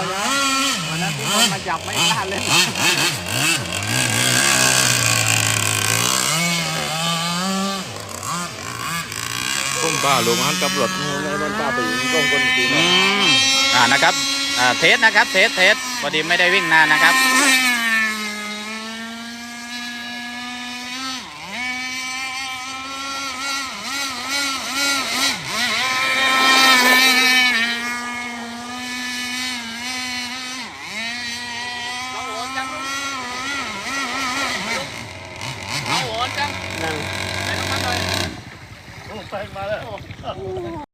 คนมาจับไม่กล้เลยต้นป้าลงหันกับรถนู่นต้นป้าไปยิงต้องคนตีนอ่านะครับอ่าเทสนะครับ เทสเทสพอดีไม่ได้วิ่งนานนะครับ เอาโอนจัง เอาโอนจังนั่งไปน้ำมันหน่อยโอ้ไปมาแล้วโอ้